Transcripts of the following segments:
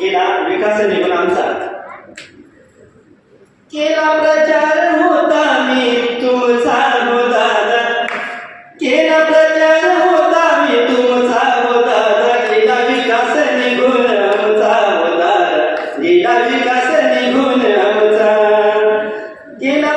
केला विकास निवन आमचा. केला प्रचार होता मी तुमचा हो दादा. केला होता मी तुमचा हो दादा. केला विकास निघून आमचा हो दादा. केला विकास निघून आमचा. केला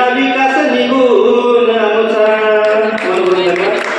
Metallica